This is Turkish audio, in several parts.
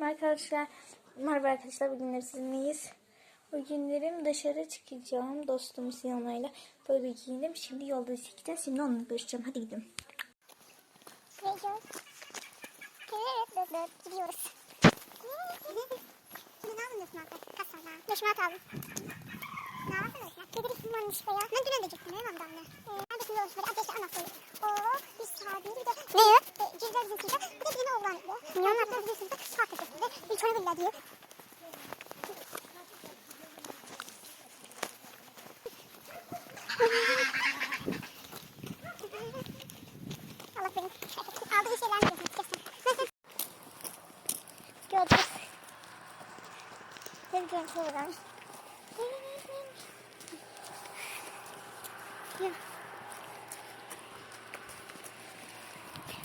Arkadaşlar, merhaba arkadaşlar. Bugün de sizinleyiz. Bugünlerim dışarı çıkacağım dostum Siyana'yla. Böyle giyindim. Şimdi yolda gideceğiz. Şimdi onunla görüşeceğim. Hadi gidelim. Gidiyoruz. Şimdi ne aldın Döşme abi? Döşme at aldım. Ne yaptın Döşme? Kedi bir varmış be ya. Ben dün önce gittim. Ne var damla? Ee, neredesin de oluşmadı? Ateşi anahtarı. Oo, biz sahibi bir de. Ne ya? E, Cüzler bizim sınıfta. Bir de bir tane oğlan diyor. Ne anahtarı bizim sınıfta? Saat köşesinde. Bir diyor. Allah benim. Aldığı şeyler mi? Kesin. Gördünüz. Ne görüntü buradan. Ya.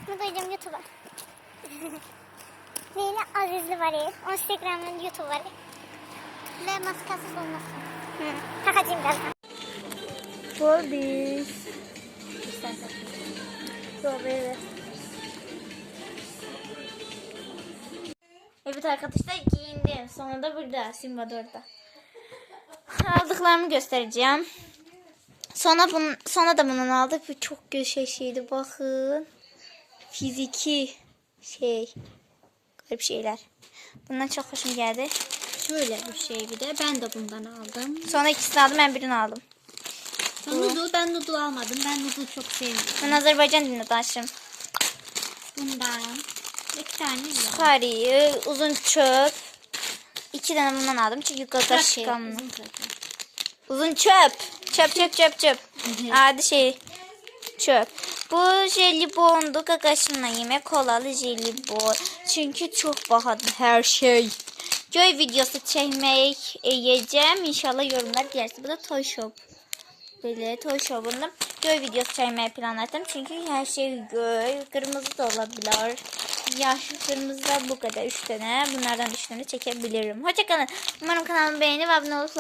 Ne duyacağım YouTube'a. Leyla Azizli var ya. Instagram'ın YouTube var ya. Ve maskasız olmasın. Hı. Takacağım birazdan. Polis. Yok evet. Evet arkadaşlar giyindim. Sonra da burada Simba da orada. Aldıklarımı göstereceğim. Sonra bunun, sonra da bunun aldık. Bu çok güzel şeydi bakın. Fiziki şey. Garip şeyler. Bundan çok hoşuma geldi. Şöyle bir şey bir de ben de bundan aldım. Sonra ikisini aldım ben birini aldım. Noodle ben noodle almadım. Ben noodle çok sevmiyorum. Ben Azerbaycan dilinde tanıştım. Bundan iki tane var. Kariyi, uzun çöp. İki tane bundan aldım çünkü Şey, çıkanlı. uzun zaten. Uzun çöp. Çöp çöp çöp çöp. Adi şey çöp. Bu jelibondu gagaşımla yemek kolalı jelibon. Çünkü çok bahadır her şey. Göy videosu çekmek yiyeceğim. İnşallah yorumlar gelirse. Bu da Toy Shop. Böyle Toy Shop'unda göy videosu çekmeyi planladım. Çünkü her şey göy. Kırmızı da olabilir. Yaş kırmızı da bu kadar. Üç tane. Bunlardan üç tane çekebilirim. Hoşçakalın. Umarım kanalımı beğenip abone like